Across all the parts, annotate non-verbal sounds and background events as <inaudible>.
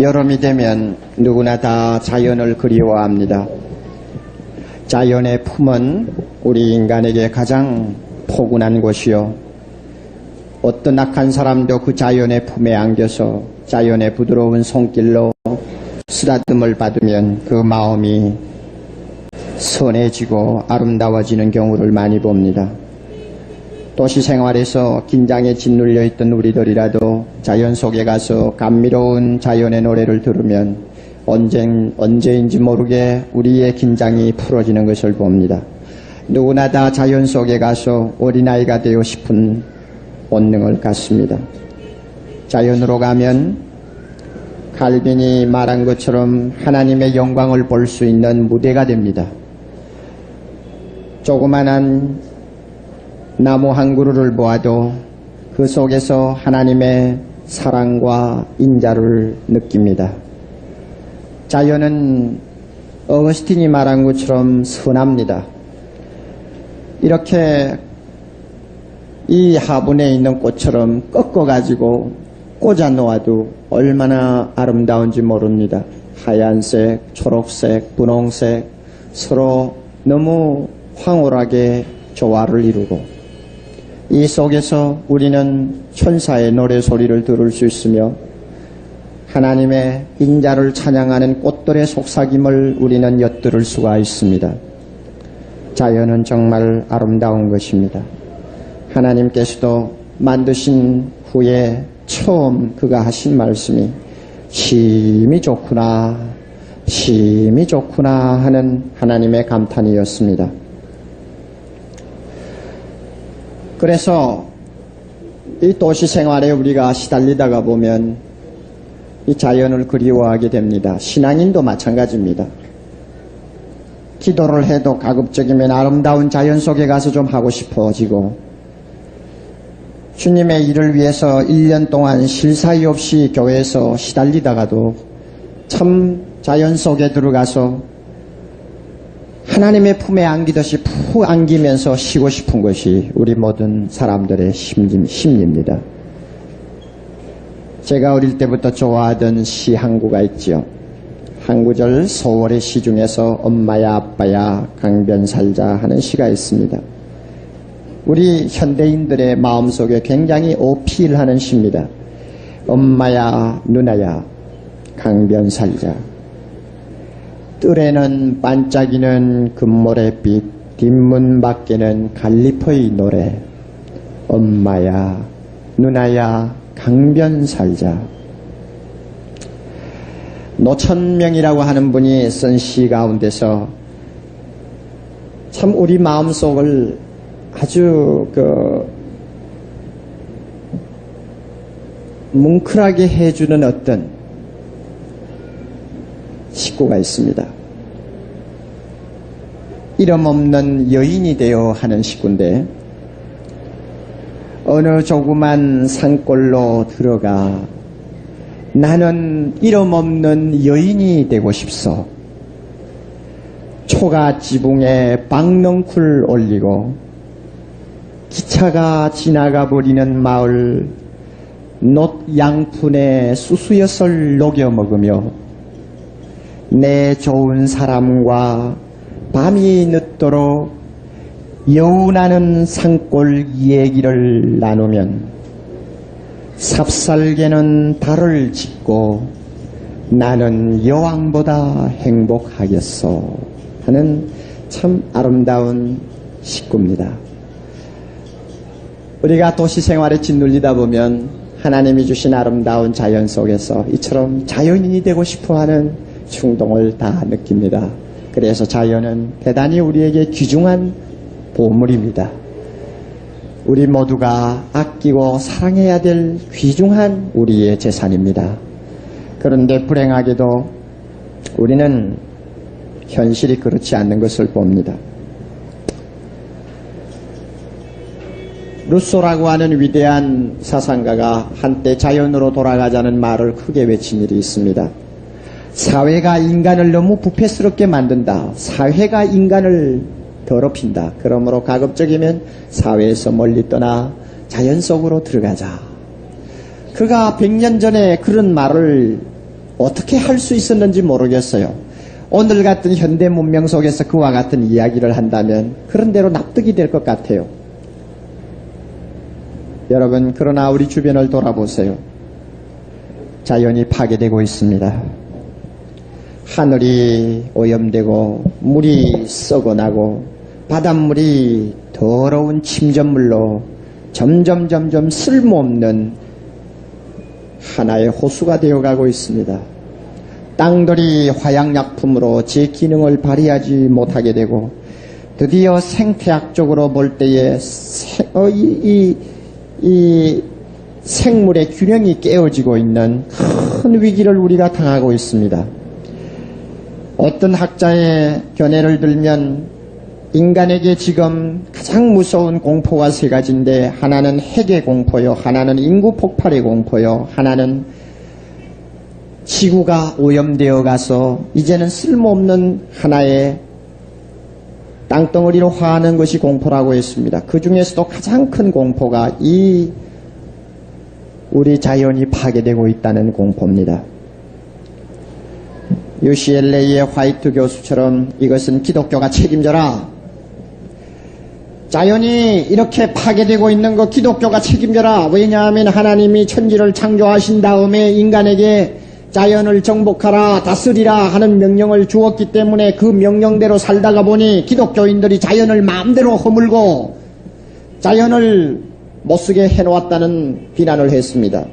여름이 되면 누구나 다 자연을 그리워합니다. 자연의 품은 우리 인간에게 가장 포근한 곳이요. 어떤 악한 사람도 그 자연의 품에 안겨서 자연의 부드러운 손길로 쓰다듬을 받으면 그 마음이 선해지고 아름다워지는 경우를 많이 봅니다. 도시 생활에서 긴장에 짓눌려 있던 우리들이라도 자연 속에 가서 감미로운 자연의 노래를 들으면 언젠, 언제인지 모르게 우리의 긴장이 풀어지는 것을 봅니다. 누구나 다 자연 속에 가서 어린아이가 되고 싶은 본능을 갖습니다. 자연으로 가면 칼빈이 말한 것처럼 하나님의 영광을 볼 수 있는 무대가 됩니다. 조그만한 나무 한 그루를 보아도 그 속에서 하나님의 사랑과 인자를 느낍니다. 자연은 어거스틴이 말한 것처럼 선합니다. 이렇게 이 화분에 있는 꽃처럼 꺾어가지고 꽂아 놓아도 얼마나 아름다운지 모릅니다. 하얀색, 초록색, 분홍색 서로 너무 황홀하게 조화를 이루고 이 속에서 우리는 천사의 노래 소리를 들을 수 있으며 하나님의 인자를 찬양하는 꽃들의 속삭임을 우리는 엿들을 수가 있습니다. 자연은 정말 아름다운 것입니다. 하나님께서도 만드신 후에 처음 그가 하신 말씀이 심이 좋구나, 심이 좋구나 하는 하나님의 감탄이었습니다. 그래서 이 도시 생활에 우리가 시달리다가 보면 이 자연을 그리워하게 됩니다. 신앙인도 마찬가지입니다. 기도를 해도 가급적이면 아름다운 자연 속에 가서 좀 하고 싶어지고 주님의 일을 위해서 1년 동안 쉴 사이 없이 교회에서 시달리다가도 참 자연 속에 들어가서 하나님의 품에 안기듯이 푹 안기면서 쉬고 싶은 것이 우리 모든 사람들의 심리, 심리입니다. 제가 어릴 때부터 좋아하던 시 한 구가 있지요. 한 구절 소월의 시 중에서 엄마야 아빠야 강변 살자 하는 시가 있습니다. 우리 현대인들의 마음속에 굉장히 어필하는 시입니다. 엄마야 누나야 강변 살자 뜰에는 반짝이는 금모래빛 뒷문 밖에는 갈리포의 노래. 엄마야 누나야 강변 살자. 노천명이라고 하는 분이 쓴 시 가운데서 참 우리 마음속을 아주 그 뭉클하게 해주는 어떤 식구가 있습니다. 이름 없는 여인이 되어 하는 식구인데 어느 조그만 산골로 들어가 나는 이름 없는 여인이 되고 싶소. 초가 지붕에 박넝쿨 올리고 기차가 지나가 버리는 마을 놋 양푼에 수수엿을 녹여 먹으며 내 좋은 사람과 밤이 늦도록 여운하는 산골 얘기를 나누면 삽살개는 달을 짓고 나는 여왕보다 행복하겠소 하는 참 아름다운 식구입니다. 우리가 도시 생활에 짓눌리다 보면 하나님이 주신 아름다운 자연 속에서 이처럼 자연인이 되고 싶어 하는 충동을 다 느낍니다. 그래서 자연은 대단히 우리에게 귀중한 보물입니다. 우리 모두가 아끼고 사랑해야 될 귀중한 우리의 재산입니다. 그런데 불행하게도 우리는 현실이 그렇지 않는 것을 봅니다. 루소라고 하는 위대한 사상가가 한때 자연으로 돌아가자는 말을 크게 외친 일이 있습니다. 사회가 인간을 너무 부패스럽게 만든다. 사회가 인간을 더럽힌다. 그러므로 가급적이면 사회에서 멀리 떠나 자연 속으로 들어가자. 그가 100년 전에 그런 말을 어떻게 할 수 있었는지 모르겠어요. 오늘 같은 현대 문명 속에서 그와 같은 이야기를 한다면 그런 대로 납득이 될 것 같아요. 여러분, 그러나 우리 주변을 돌아보세요. 자연이 파괴되고 있습니다. 하늘이 오염되고 물이 썩어나고 바닷물이 더러운 침전물로 점점 점점 쓸모없는 하나의 호수가 되어가고 있습니다. 땅들이 화약약품으로 제 기능을 발휘하지 못하게 되고 드디어 생태학적으로 볼 때에 세- 어, 이, 이, 이 생물의 균형이 깨어지고 있는 큰 위기를 우리가 당하고 있습니다. 어떤 학자의 견해를 들면 인간에게 지금 가장 무서운 공포가 세 가지인데 하나는 핵의 공포요, 하나는 인구 폭발의 공포요, 하나는 지구가 오염되어 가서 이제는 쓸모없는 하나의 땅덩어리로 화하는 것이 공포라고 했습니다. 그 중에서도 가장 큰 공포가 이 우리 자연이 파괴되고 있다는 공포입니다. UCLA의 화이트 교수처럼 이것은 기독교가 책임져라. 자연이 이렇게 파괴되고 있는 거 기독교가 책임져라. 왜냐하면 하나님이 천지를 창조하신 다음에 인간에게 자연을 정복하라, 다스리라 하는 명령을 주었기 때문에 그 명령대로 살다가 보니 기독교인들이 자연을 마음대로 허물고 자연을 못쓰게 해놓았다는 비난을 했습니다.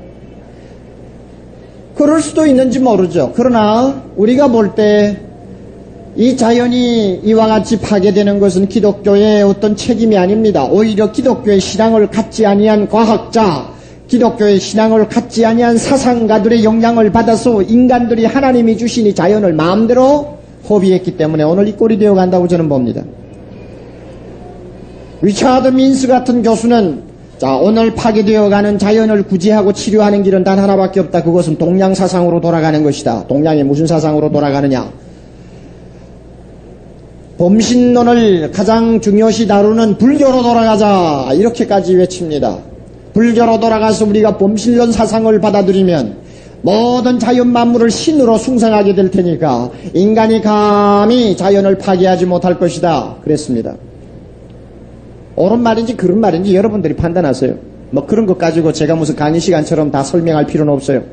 그럴 수도 있는지 모르죠. 그러나 우리가 볼 때 이 자연이 이와 같이 파괴되는 것은 기독교의 어떤 책임이 아닙니다. 오히려 기독교의 신앙을 갖지 아니한 과학자, 기독교의 신앙을 갖지 아니한 사상가들의 영향을 받아서 인간들이 하나님이 주신 이 자연을 마음대로 허비했기 때문에 오늘 이 꼴이 되어 간다고 저는 봅니다. 위차드 민스 같은 교수는 자 오늘 파괴되어 가는 자연을 구제하고 치료하는 길은 단 하나밖에 없다. 그것은 동양 사상으로 돌아가는 것이다. 동양이 무슨 사상으로 돌아가느냐? 범신론을 가장 중요시 다루는 불교로 돌아가자 이렇게까지 외칩니다. 불교로 돌아가서 우리가 범신론 사상을 받아들이면 모든 자연 만물을 신으로 숭상하게 될 테니까 인간이 감히 자연을 파괴하지 못할 것이다. 그랬습니다. 옳은 말인지 그런 말인지 여러분들이 판단하세요. 뭐 그런 것 가지고 제가 무슨 강의 시간처럼 다 설명할 필요는 없어요.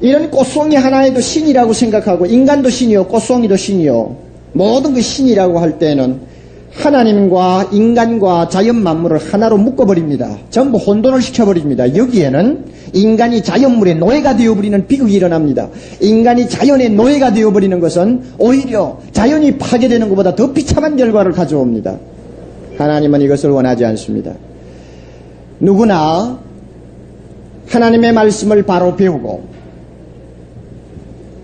이런 꽃송이 하나에도 신이라고 생각하고 인간도 신이요 꽃송이도 신이요 모든 그 신이라고 할 때는 하나님과 인간과 자연 만물을 하나로 묶어버립니다. 전부 혼돈을 시켜버립니다. 여기에는 인간이 자연물의 노예가 되어버리는 비극이 일어납니다. 인간이 자연의 노예가 되어버리는 것은 오히려 자연이 파괴되는 것보다 더 비참한 결과를 가져옵니다. 하나님은 이것을 원하지 않습니다. 누구나 하나님의 말씀을 바로 배우고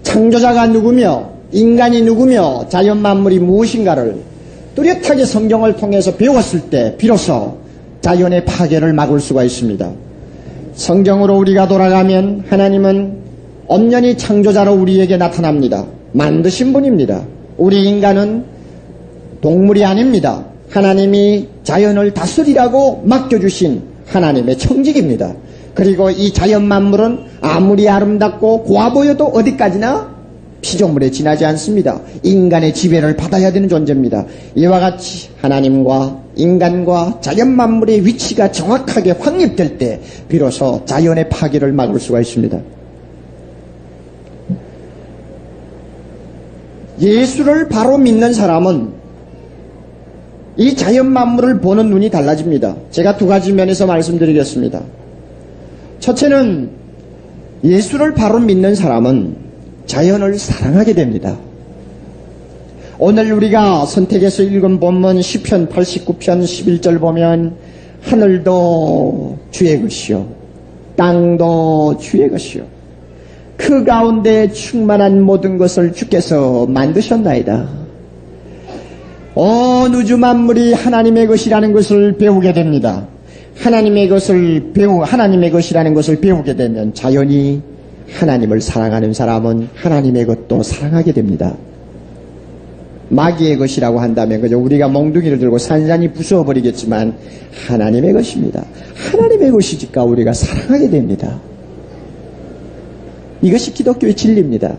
창조자가 누구며 인간이 누구며 자연 만물이 무엇인가를 뚜렷하게 성경을 통해서 배웠을 때 비로소 자연의 파괴를 막을 수가 있습니다. 성경으로 우리가 돌아가면 하나님은 엄연히 창조자로 우리에게 나타납니다. 만드신 분입니다. 우리 인간은 동물이 아닙니다. 하나님이 자연을 다스리라고 맡겨주신 하나님의 청직입니다. 그리고 이 자연 만물은 아무리 아름답고 고와 보여도 어디까지나 피조물에 지나지 않습니다. 인간의 지배를 받아야 되는 존재입니다. 이와 같이 하나님과 인간과 자연 만물의 위치가 정확하게 확립될 때 비로소 자연의 파괴를 막을 수가 있습니다. 예수를 바로 믿는 사람은 이 자연 만물을 보는 눈이 달라집니다. 제가 두 가지 면에서 말씀드리겠습니다. 첫째는 예수를 바로 믿는 사람은 자연을 사랑하게 됩니다. 오늘 우리가 선택해서 읽은 본문 10편 89편 11절 보면 하늘도 주의 것이요 땅도 주의 것이요 그 가운데 충만한 모든 것을 주께서 만드셨나이다. 온 우주 만물이 하나님의 것이라는 것을 배우게 됩니다. 하나님의 것을 배우 하나님의 것이라는 것을 배우게 되면 자연이 하나님을 사랑하는 사람은 하나님의 것도 사랑하게 됩니다. 마귀의 것이라고 한다면 그저 우리가 몽둥이를 들고 산산이 부수어 버리겠지만 하나님의 것입니다. 하나님의 것이니까 우리가 사랑하게 됩니다. 이것이 기독교의 진리입니다.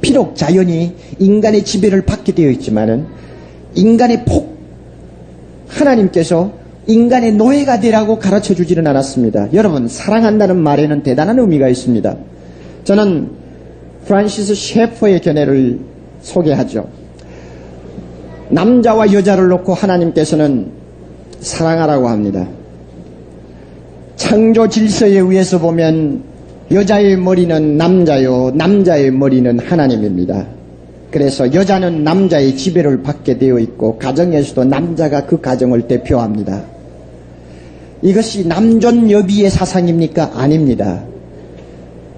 비록 자연이 인간의 지배를 받게 되어 있지만은 인간의 폭 하나님께서 인간의 노예가 되라고 가르쳐 주지는 않았습니다. 여러분 사랑한다는 말에는 대단한 의미가 있습니다. 저는 프란시스 셰퍼의 견해를 소개하죠. 남자와 여자를 놓고 하나님께서는 사랑하라고 합니다. 창조 질서에 의해서 보면 여자의 머리는 남자요, 남자의 머리는 하나님입니다. 그래서 여자는 남자의 지배를 받게 되어 있고 가정에서도 남자가 그 가정을 대표합니다. 이것이 남존 여비의 사상입니까? 아닙니다.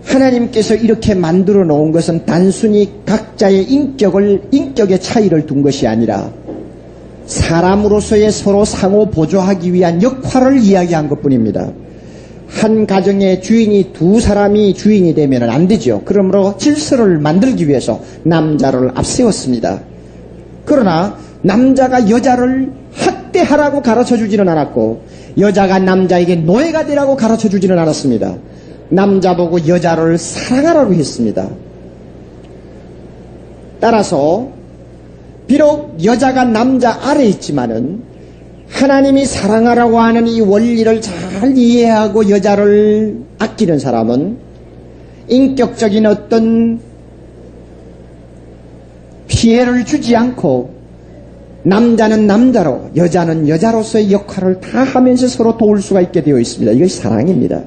하나님께서 이렇게 만들어 놓은 것은 단순히 각자의 인격을, 인격의 차이를 둔 것이 아니라 사람으로서의 서로 상호 보조하기 위한 역할을 이야기한 것 뿐입니다. 한 가정의 주인이 두 사람이 주인이 되면 안 되죠. 그러므로 질서를 만들기 위해서 남자를 앞세웠습니다. 그러나 남자가 여자를 학대하라고 가르쳐 주지는 않았고 여자가 남자에게 노예가 되라고 가르쳐 주지는 않았습니다. 남자 보고 여자를 사랑하라고 했습니다. 따라서 비록 여자가 남자 아래 있지만은 하나님이 사랑하라고 하는 이 원리를 잘 이해하고 여자를 아끼는 사람은 인격적인 어떤 피해를 주지 않고 남자는 남자로 여자는 여자로서의 역할을 다 하면서 서로 도울 수가 있게 되어 있습니다. 이것이 사랑입니다.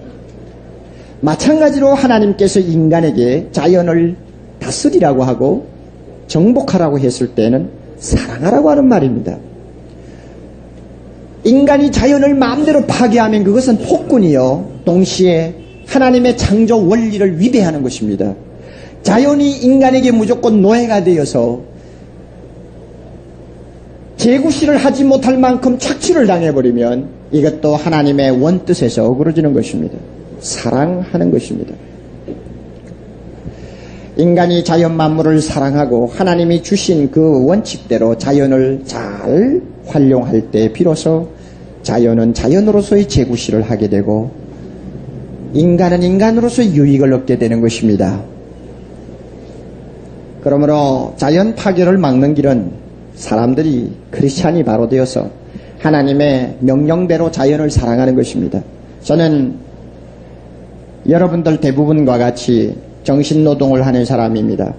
마찬가지로 하나님께서 인간에게 자연을 다스리라고 하고 정복하라고 했을 때는 사랑하라고 하는 말입니다. 인간이 자연을 마음대로 파괴하면 그것은 폭군이요. 동시에 하나님의 창조 원리를 위배하는 것입니다. 자연이 인간에게 무조건 노예가 되어서 재구시를 하지 못할 만큼 착취를 당해버리면 이것도 하나님의 원뜻에서 어그러지는 것입니다. 사랑하는 것입니다. 인간이 자연 만물을 사랑하고 하나님이 주신 그 원칙대로 자연을 잘 활용할 때 비로소 자연은 자연으로서의 재구시를 하게 되고 인간은 인간으로서의 유익을 얻게 되는 것입니다. 그러므로 자연 파괴를 막는 길은 사람들이 크리스찬이 바로 되어서 하나님의 명령대로 자연을 사랑하는 것입니다. 저는 여러분들 대부분과 같이 정신노동을 하는 사람입니다.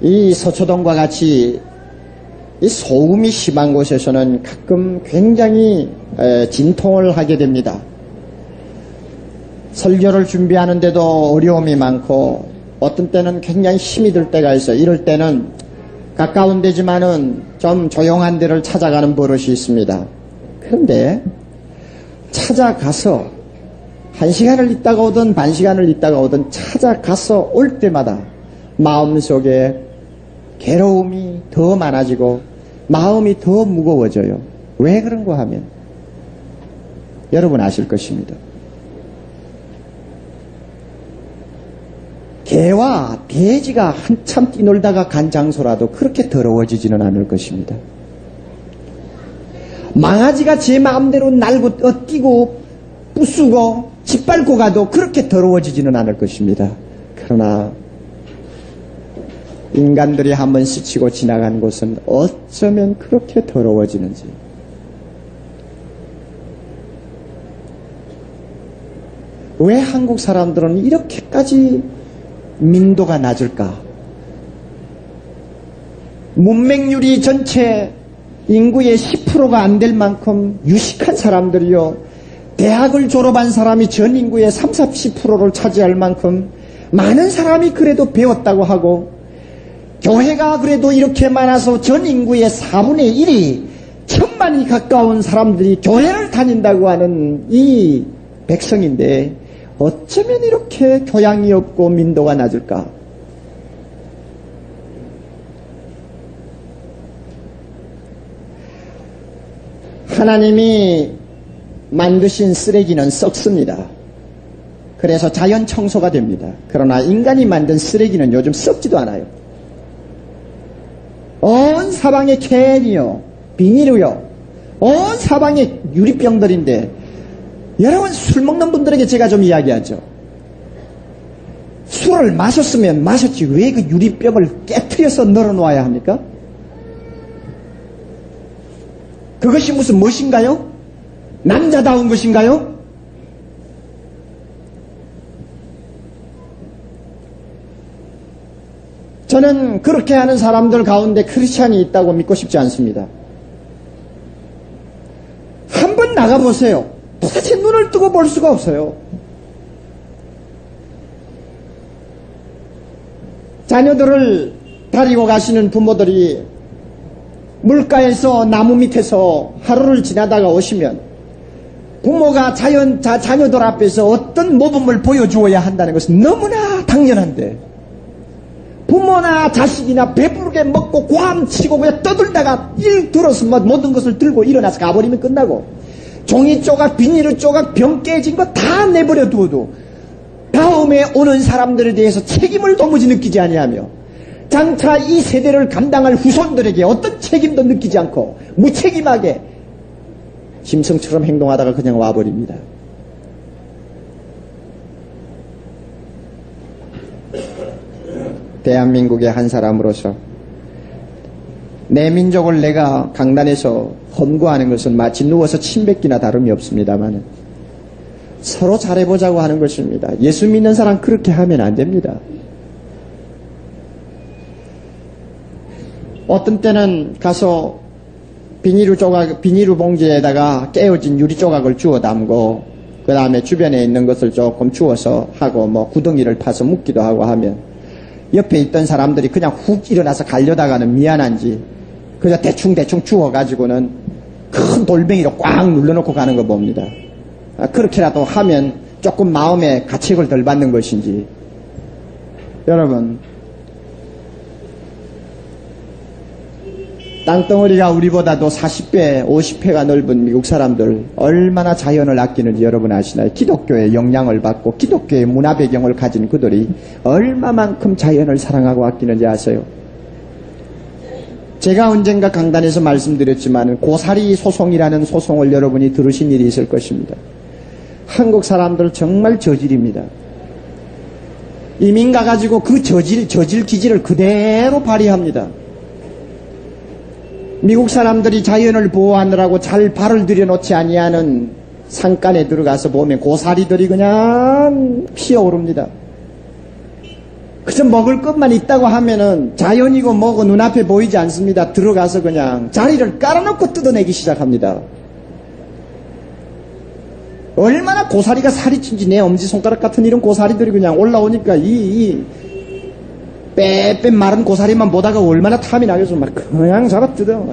이 서초동과 같이 이 소음이 심한 곳에서는 가끔 굉장히 진통을 하게 됩니다. 설교를 준비하는데도 어려움이 많고 어떤 때는 굉장히 힘이 들 때가 있어요. 이럴 때는 가까운 데지만은 좀 조용한 데를 찾아가는 버릇이 있습니다. 그런데 찾아가서 한 시간을 있다가 오든 반 시간을 있다가 오든 찾아가서 올 때마다 마음속에 괴로움이 더 많아지고 마음이 더 무거워져요. 왜 그런가 하면 여러분 아실 것입니다. 개와 돼지가 한참 뛰놀다가 간 장소라도 그렇게 더러워지지는 않을 것입니다. 망아지가 제 마음대로 날고 어, 뛰고 부수고 짓밟고 가도 그렇게 더러워지지는 않을 것입니다. 그러나 인간들이 한번 스치고 지나간 곳은 어쩌면 그렇게 더러워지는지. 왜 한국 사람들은 이렇게까지 민도가 낮을까? 문맹률이 전체 인구의 10%가 안 될 만큼 유식한 사람들이요. 대학을 졸업한 사람이 전 인구의 30, 40%를 차지할 만큼 많은 사람이 그래도 배웠다고 하고 교회가 그래도 이렇게 많아서 전 인구의 4분의 1이 천만이 가까운 사람들이 교회를 다닌다고 하는 이 백성인데 어쩌면 이렇게 교양이 없고 민도가 낮을까? 하나님이 만드신 쓰레기는 썩습니다. 그래서 자연 청소가 됩니다. 그러나 인간이 만든 쓰레기는 요즘 썩지도 않아요. 온 사방에 캔이요, 비닐이요, 온 사방에 유리병들인데, 여러분 술 먹는 분들에게 제가 좀 이야기하죠. 술을 마셨으면 마셨지 왜 그 유리병을 깨트려서 널어놓아야 합니까? 그것이 무슨 무엇인가요? 남자다운 것인가요? 저는 그렇게 하는 사람들 가운데 크리스찬이 있다고 믿고 싶지 않습니다. 한번 나가보세요. 도대체 눈을 뜨고 볼 수가 없어요. 자녀들을 데리고 가시는 부모들이 물가에서 나무 밑에서 하루를 지나다가 오시면 부모가 자연, 자, 자녀들 앞에서 어떤 모범을 보여주어야 한다는 것은 너무나 당연한데 부모나 자식이나 배부르게 먹고 꽝 치고 그냥 떠들다가 일 들어서 뭐 모든 것을 들고 일어나서 가버리면 끝나고 종이 조각, 비닐을 조각, 병 깨진 거 다 내버려 두어도 다음에 오는 사람들에 대해서 책임을 도무지 느끼지 아니하며 장차 이 세대를 감당할 후손들에게 어떤 책임도 느끼지 않고 무책임하게 짐승처럼 행동하다가 그냥 와버립니다. 대한민국의 한 사람으로서 내 민족을 내가 강단에서 헌구하는 것은 마치 누워서 침 뱉기나 다름이 없습니다만 서로 잘해보자고 하는 것입니다. 예수 믿는 사람 그렇게 하면 안 됩니다. 어떤 때는 가서 비닐을 조각, 비닐을 봉지에다가 깨어진 유리 조각을 주워 담고, 그 다음에 주변에 있는 것을 조금 주워서 하고, 뭐, 구덩이를 파서 묻기도 하고 하면, 옆에 있던 사람들이 그냥 훅 일어나서 가려다가는 미안한지, 그냥 대충대충 주워가지고는 큰 돌멩이로 꽉 눌러놓고 가는 거 봅니다. 아, 그렇게라도 하면 조금 마음에 가책을 덜 받는 것인지. 여러분, 땅덩어리가 우리보다도 40배, 50회가 넓은 미국 사람들 얼마나 자연을 아끼는지 여러분 아시나요? 기독교의 영향을 받고 기독교의 문화 배경을 가진 그들이 얼마만큼 자연을 사랑하고 아끼는지 아세요? 제가 언젠가 강단에서 말씀드렸지만 고사리 소송이라는 소송을 여러분이 들으신 일이 있을 것입니다. 한국 사람들 정말 저질입니다. 이민 가가지고 그 저질, 저질 기질을 그대로 발휘합니다. 미국 사람들이 자연을 보호하느라고 잘 발을 들여놓지 아니하는 산간에 들어가서 보면 고사리들이 그냥 피어오릅니다. 그저 먹을 것만 있다고 하면은 자연이고 뭐고 눈앞에 보이지 않습니다. 들어가서 그냥 자리를 깔아놓고 뜯어내기 시작합니다. 얼마나 고사리가 살이 찐지 내 엄지손가락 같은 이런 고사리들이 그냥 올라오니까 이, 이 빼빼 마른 고사리만 보다가 얼마나 탐이 나겠어. 막 그냥 잡아 뜯어.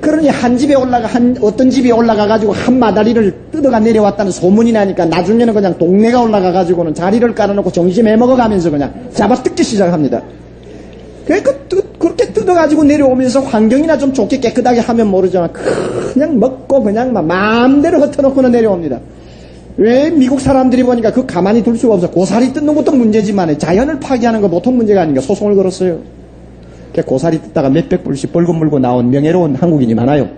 그러니 한 집에 올라가, 한, 어떤 집에 올라가가지고 한 마다리를 뜯어가 내려왔다는 소문이 나니까 나중에는 그냥 동네가 올라가가지고는 자리를 깔아놓고 정심 해먹어가면서 그냥 잡아 뜯기 시작합니다. 그러니까 뜯- 그렇게 뜯어가지고 내려오면서 환경이나 좀 좋게 깨끗하게 하면 모르지만 그냥 먹고 그냥 막 마음대로 흩어놓고는 내려옵니다. 왜 미국 사람들이 보니까 그 가만히 둘 수가 없어. 고사리 뜯는 것도 문제지만 자연을 파괴하는 거 보통 문제가 아닌가 소송을 걸었어요. 그 고사리 뜯다가 몇백 불씩 벌금 물고 나온 명예로운 한국인이 많아요.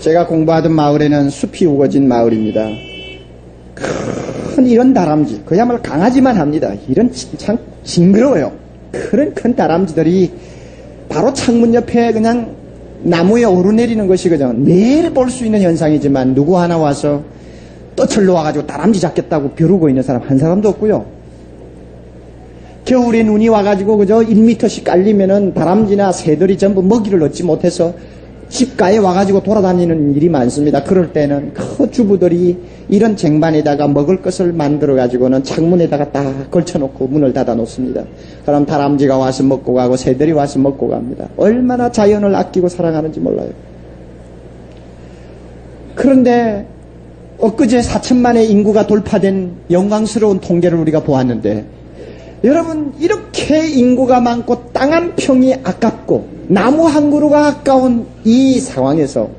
제가 공부하던 마을에는 숲이 우거진 마을입니다. 큰 이런 다람쥐, 그야말로 강아지만 합니다. 이런 진- 참 징그러워요. 그런 큰 다람쥐들이 바로 창문 옆에 그냥 나무에 오르내리는 것이 그냥 매일 볼 수 있는 현상이지만 누구 하나 와서 떠철러 와가지고 다람쥐 잡겠다고 벼르고 있는 사람 한 사람도 없고요. 겨울에 눈이 와가지고 그저 1미터씩 깔리면은 다람쥐나 새들이 전부 먹이를 얻지 못해서 집가에 와가지고 돌아다니는 일이 많습니다. 그럴 때는 그 주부들이 이런 쟁반에다가 먹을 것을 만들어 가지고는 창문에다가 딱 걸쳐놓고 문을 닫아 놓습니다. 그럼 다람쥐가 와서 먹고 가고 새들이 와서 먹고 갑니다. 얼마나 자연을 아끼고 사랑하는지 몰라요. 그런데 엊그제 4천만의 인구가 돌파된 영광스러운 통계를 우리가 보았는데 여러분 이렇게 인구가 많고 땅 한 평이 아깝고 나무 한 그루가 아까운 이 상황에서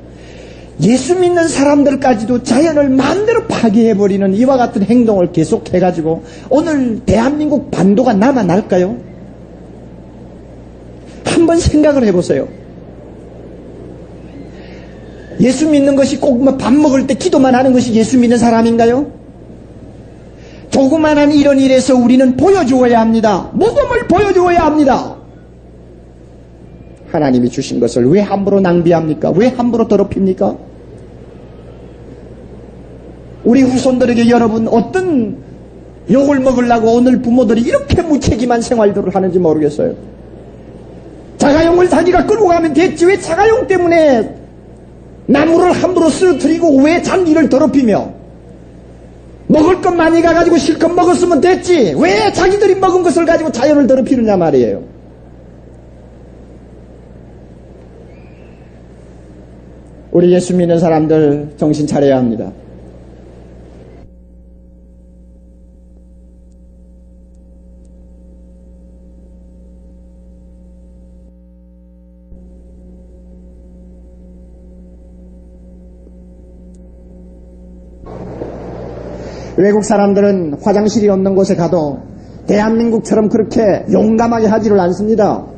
예수 믿는 사람들까지도 자연을 마음대로 파괴해버리는 이와 같은 행동을 계속해가지고 오늘 대한민국 반도가 남아날까요? 한번 생각을 해보세요. 예수 믿는 것이 꼭뭐밥 먹을 때 기도만 하는 것이 예수 믿는 사람인가요? 조그만한 이런 일에서 우리는 보여주어야 합니다. 모범을 보여주어야 합니다. 하나님이 주신 것을 왜 함부로 낭비합니까? 왜 함부로 더럽힙니까? 우리 후손들에게 여러분 어떤 욕을 먹으려고 오늘 부모들이 이렇게 무책임한 생활들을 하는지 모르겠어요. 자가용을 자기가 끌고 가면 됐지 왜 자가용 때문에 나무를 함부로 쓰러뜨리고 왜 잔디를 더럽히며 먹을 것 많이 가가지고 실컷 먹었으면 됐지 왜 자기들이 먹은 것을 가지고 자연을 더럽히느냐 말이에요. 우리 예수 믿는 사람들 정신 차려야 합니다. 외국 사람들은 화장실이 없는 곳에 가도 대한민국처럼 그렇게 용감하게 하지를 않습니다.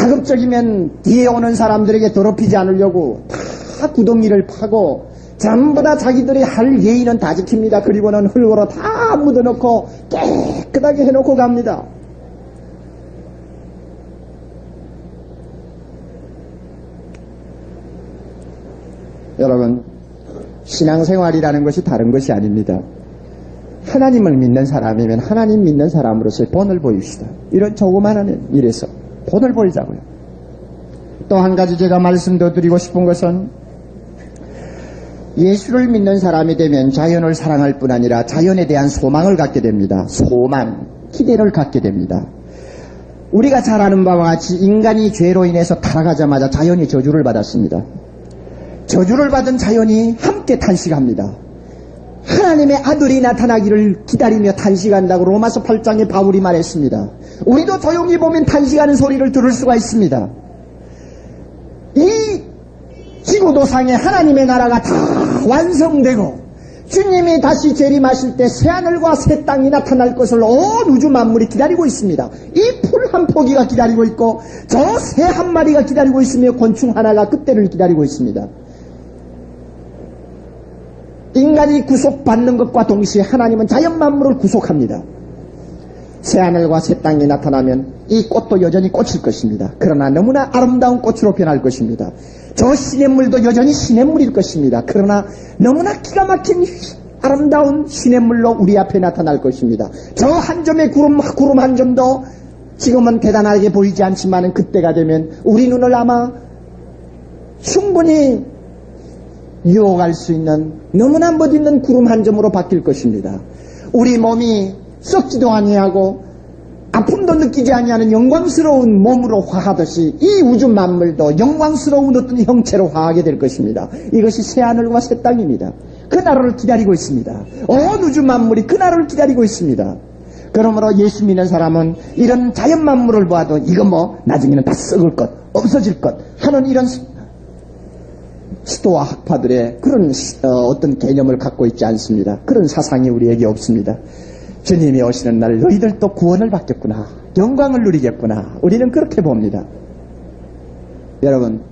가급적이면 뒤에 오는 사람들에게 더럽히지 않으려고 다 구덩이를 파고 전부 다 자기들이 할 예의는 다 지킵니다. 그리고는 흙으로 다 묻어놓고 깨끗하게 해놓고 갑니다. 여러분, 신앙생활이라는 것이 다른 것이 아닙니다. 하나님을 믿는 사람이면 하나님 믿는 사람으로서의 본을 보입시다. 이런 조그마한 일에서 본을 보이자고요. 또 한 가지 제가 말씀 더 드리고 싶은 것은 예수를 믿는 사람이 되면 자연을 사랑할 뿐 아니라 자연에 대한 소망을 갖게 됩니다. 소망, 기대를 갖게 됩니다. 우리가 잘 아는 바와 같이 인간이 죄로 인해서 타락하자마자 자연이 저주를 받았습니다. 저주를 받은 자연이 함께 탄식합니다. 하나님의 아들이 나타나기를 기다리며 탄식한다고 로마서 8장에 바울이 말했습니다. 우리도 조용히 보면 탄식하는 소리를 들을 수가 있습니다. 이 지구도상에 하나님의 나라가 다 완성되고 주님이 다시 재림하실 때 새하늘과 새 땅이 나타날 것을 온 우주 만물이 기다리고 있습니다. 이 풀 한 포기가 기다리고 있고 저 새 한 마리가 기다리고 있으며 곤충 하나가 그때를 기다리고 있습니다. 인간이 구속받는 것과 동시에 하나님은 자연 만물을 구속합니다. 새하늘과 새 땅이 나타나면 이 꽃도 여전히 꽃일 것입니다. 그러나 너무나 아름다운 꽃으로 변할 것입니다. 저 시냇물도 여전히 시냇물일 것입니다. 그러나 너무나 기가 막힌 아름다운 시냇물로 우리 앞에 나타날 것입니다. 저 한 점의 구름, 구름 한 점도 지금은 대단하게 보이지 않지만 그때가 되면 우리 눈을 아마 충분히 유혹할 수 있는 너무나 멋있는 구름 한 점으로 바뀔 것입니다. 우리 몸이 썩지도 아니하고 아픔도 느끼지 아니하는 영광스러운 몸으로 화하듯이 이 우주 만물도 영광스러운 어떤 형체로 화하게 될 것입니다. 이것이 새 하늘과 새 땅입니다. 그 나라를 기다리고 있습니다. 온 우주 만물이 그 나라를 기다리고 있습니다. 그러므로 예수 믿는 사람은 이런 자연 만물을 보아도 이거 뭐 나중에는 다 썩을 것, 없어질 것 하는 이런 스토아 학파들의 그런 어, 떤 개념을 갖고 있지 않습니다. 그런 사상이 우리에게 없습니다. 주님이 오시는 날 너희들도 구원을 받겠구나. 영광을 누리겠구나. 우리는 그렇게 봅니다. 여러분,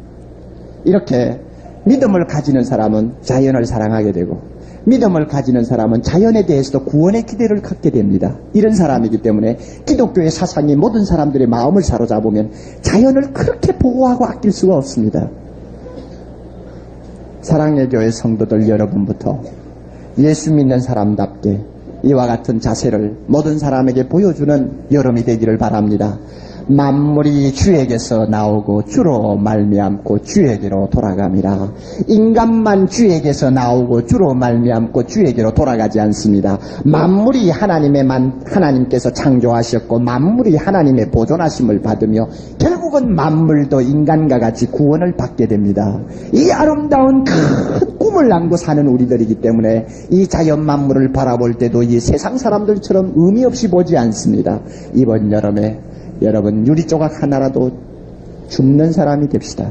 이렇게 믿음을 가지는 사람은 자연을 사랑하게 되고 믿음을 가지는 사람은 자연에 대해서도 구원의 기대를 갖게 됩니다. 이런 사람이기 때문에 기독교의 사상이 모든 사람들의 마음을 사로잡으면 자연을 그렇게 보호하고 아낄 수가 없습니다. 사랑의 교회 성도들 여러분부터 예수 믿는 사람답게 이와 같은 자세를 모든 사람에게 보여주는 여름이 되기를 바랍니다. 만물이 주에게서 나오고 주로 말미암고 주에게로 돌아갑니다. 인간만 주에게서 나오고 주로 말미암고 주에게로 돌아가지 않습니다. 만물이 하나님의 만 하나님께서 창조하셨고 만물이 하나님의 보존하심을 받으며 결국 은 만물도 인간과 같이 구원을 받게 됩니다. 이 아름다운 큰 꿈을 안고 사는 우리들이기 때문에 이 자연 만물을 바라볼 때도 이 세상 사람들처럼 의미 없이 보지 않습니다. 이번 여름에 여러분 유리 조각 하나라도 줍는 사람이 됩시다.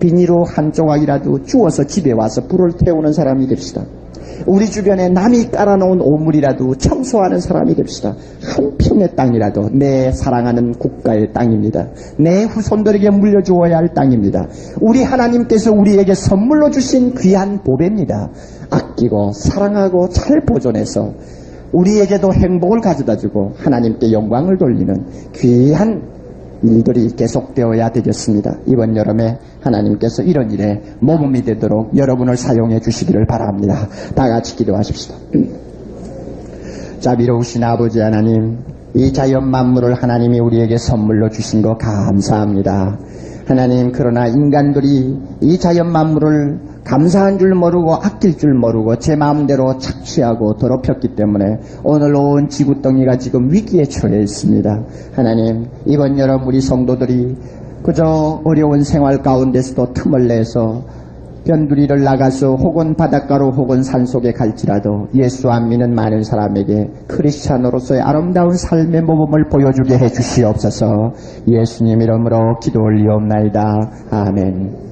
비닐로 한 조각이라도 주워서 집에 와서 불을 태우는 사람이 됩시다. 우리 주변에 남이 깔아놓은 오물이라도 청소하는 사람이 됩시다. 한 평의 땅이라도 내 사랑하는 국가의 땅입니다. 내 후손들에게 물려주어야 할 땅입니다. 우리 하나님께서 우리에게 선물로 주신 귀한 보배입니다. 아끼고 사랑하고 잘 보존해서 우리에게도 행복을 가져다 주고 하나님께 영광을 돌리는 귀한 일들이 계속되어야 되겠습니다. 이번 여름에 하나님께서 이런 일에 모범이 되도록 여러분을 사용해 주시기를 바랍니다. 다 같이 기도하십시다. <clears throat> 자비로우신 아버지 하나님, 이 자연 만물을 하나님이 우리에게 선물로 주신 거 감사합니다. 하나님, 그러나 인간들이 이 자연 만물을 감사한 줄 모르고 아낄 줄 모르고 제 마음대로 착취하고 더럽혔기 때문에 오늘 온 지구덩이가 지금 위기에 처해 있습니다. 하나님, 이번 여름 우리 성도들이 그저 어려운 생활 가운데서도 틈을 내서 변두리를 나가서 혹은 바닷가로 혹은 산속에 갈지라도 예수 안 믿는 많은 사람에게 크리스찬으로서의 아름다운 삶의 모범을 보여주게 해 주시옵소서 예수님 이름으로 기도 올리옵나이다. 아멘.